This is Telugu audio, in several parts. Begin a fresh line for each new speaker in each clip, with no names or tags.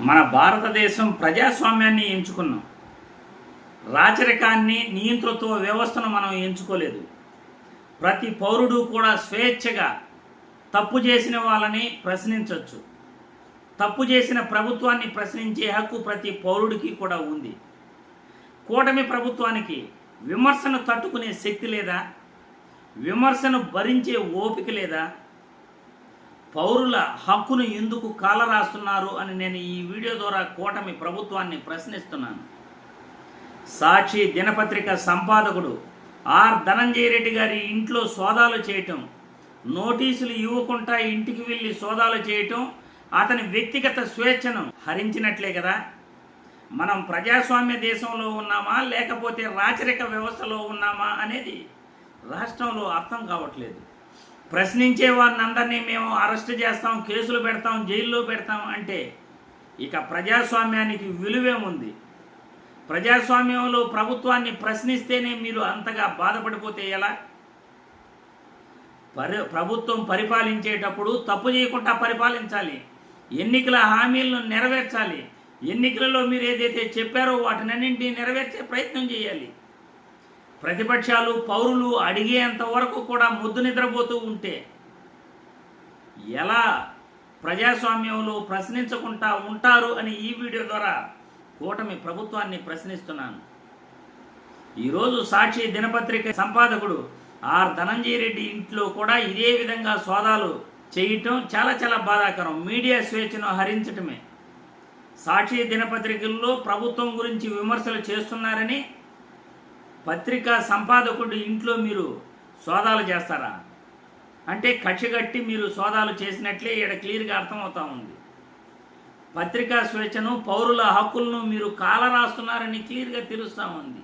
మన భారతదేశం ప్రజాస్వామ్యాన్ని ఎంచుకున్నాం. రాచరికాన్ని నియంతృత్వ వ్యవస్థను మనం ఎంచుకోలేదు. ప్రతి పౌరుడు కూడా స్వేచ్ఛగా తప్పు చేసిన వాళ్ళని ప్రశ్నించవచ్చు తప్పు చేసిన ప్రభుత్వాన్ని ప్రశ్నించే హక్కు ప్రతి పౌరుడికి కూడా ఉంది. కూటమి ప్రభుత్వానికి విమర్శను తట్టుకునే శక్తి లేదా? విమర్శను భరించే ఓపిక లేదా? పౌరుల హక్కును ఎందుకు కాలరాస్తున్నారు అని నేను ఈ వీడియో ద్వారా కూటమి ప్రభుత్వాన్ని ప్రశ్నిస్తున్నాను. సాక్షి దినపత్రిక సంపాదకుడు ఆర్ ధనంజయ రెడ్డి గారి ఇంట్లో సోదాలు చేయటం నోటీసులు ఇవ్వకుండా ఇంటికి వెళ్ళి సోదాలు చేయటం అతని వ్యక్తిగత స్వేచ్ఛను హరించినట్లే కదా? మనం ప్రజాస్వామ్య దేశంలో ఉన్నామా లేకపోతే రాచరిక వ్యవస్థలో ఉన్నామా అనేది రాష్ట్రంలో అర్థం కావట్లేదు. ప్రశ్నించే వారిని అందరినీ మేము అరెస్ట్ చేస్తాం కేసులు పెడతాం జైల్లో పెడతాం అంటే ఇక ప్రజాస్వామ్యానికి విలువేముంది? ప్రజాస్వామ్యంలో ప్రభుత్వాన్ని ప్రశ్నిస్తేనే మీరు అంతగా బాధపడిపోతే ఎలా? పరి ప్రభుత్వం పరిపాలించేటప్పుడు తప్పు చేయకుండా పరిపాలించాలి. ఎన్నికల హామీలను నెరవేర్చాలి. ఎన్నికలలో మీరు ఏదైతే చెప్పారో వాటినన్నింటినీ నెరవేర్చే ప్రయత్నం చేయాలి. ప్రతిపక్షాలు పౌరులు అడిగేంత వరకు కూడా ముద్దు నిద్రపోతూ ఉంటే ఎలా ప్రజాస్వామ్యంలో ప్రశ్నించకుండా ఉంటారు అని ఈ వీడియో ద్వారా కూటమి ప్రభుత్వాన్ని ప్రశ్నిస్తున్నాను. ఈరోజు సాక్షి దినపత్రిక సంపాదకుడు ఆర్ ధనంజయ రెడ్డి ఇంట్లో కూడా ఇదే విధంగా సోదాలు చేయటం చాలా చాలా బాధాకరం. మీడియా స్వేచ్ఛను హరించటమే. సాక్షి దినపత్రికల్లో ప్రభుత్వం గురించి విమర్శలు చేస్తున్నారని పత్రికా సంపాదకుడు ఇంట్లో మీరు సోదాలు చేస్తారా? అంటే కక్షగట్టి మీరు సోదాలు చేసినట్లే ఇక్కడ క్లియర్గా అర్థమవుతా ఉంది. పత్రికా స్వేచ్ఛను పౌరుల హక్కులను మీరు కాలరాస్తున్నారని క్లియర్గా తెలుస్తూ ఉంది.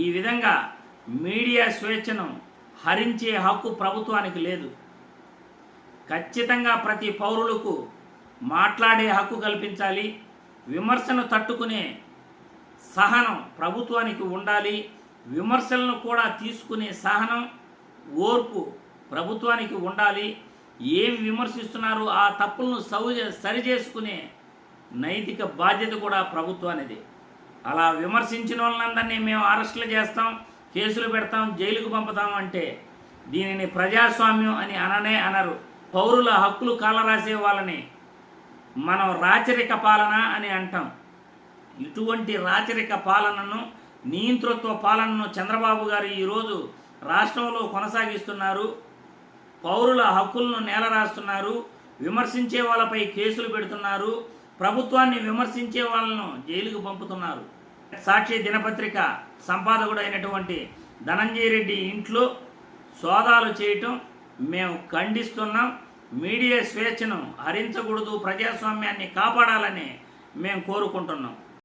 ఈ విధంగా మీడియా స్వేచ్ఛను హరించే హక్కు ప్రభుత్వానికి లేదు. ఖచ్చితంగా ప్రతి పౌరులకు మాట్లాడే హక్కు కల్పించాలి విమర్శను తట్టుకునే సహనం ప్రభుత్వానికి ఉండాలి విమర్శలను కూడా తీసుకునే సహనం ఓర్పు ప్రభుత్వానికి ఉండాలి. ఏమి విమర్శిస్తున్నారో ఆ తప్పులను సౌ సరిచేసుకునే నైతిక బాధ్యత కూడా ప్రభుత్వానిది. అలా విమర్శించిన వాళ్ళందరినీ మేము అరెస్టులు చేస్తాం కేసులు పెడతాం జైలుకు పంపుతాం అంటే దీనిని ప్రజాస్వామ్యం అని అననే అనరు. పౌరుల హక్కులు కాలరాసే వాళ్ళని మనం రాచరిక పాలన అని అంటాం. ఇటువంటి రాచరిక పాలనను నియంతృత్వ పాలనను చంద్రబాబు గారు ఈరోజు రాష్ట్రంలో కొనసాగిస్తున్నారు. పౌరుల హక్కులను నేలరాస్తున్నారు. విమర్శించే వాళ్ళపై కేసులు పెడుతున్నారు. ప్రభుత్వాన్ని విమర్శించే వాళ్ళను జైలుకు పంపుతున్నారు. సాక్షి దినపత్రిక సంపాదకుడు అయినటువంటి ధనంజయ రెడ్డి ఇంట్లో సోదాలు చేయటం మేము ఖండిస్తున్నాం. మీడియా స్వేచ్ఛను హరించకూడదు. ప్రజాస్వామ్యాన్ని కాపాడాలని మేము కోరుకుంటున్నాం.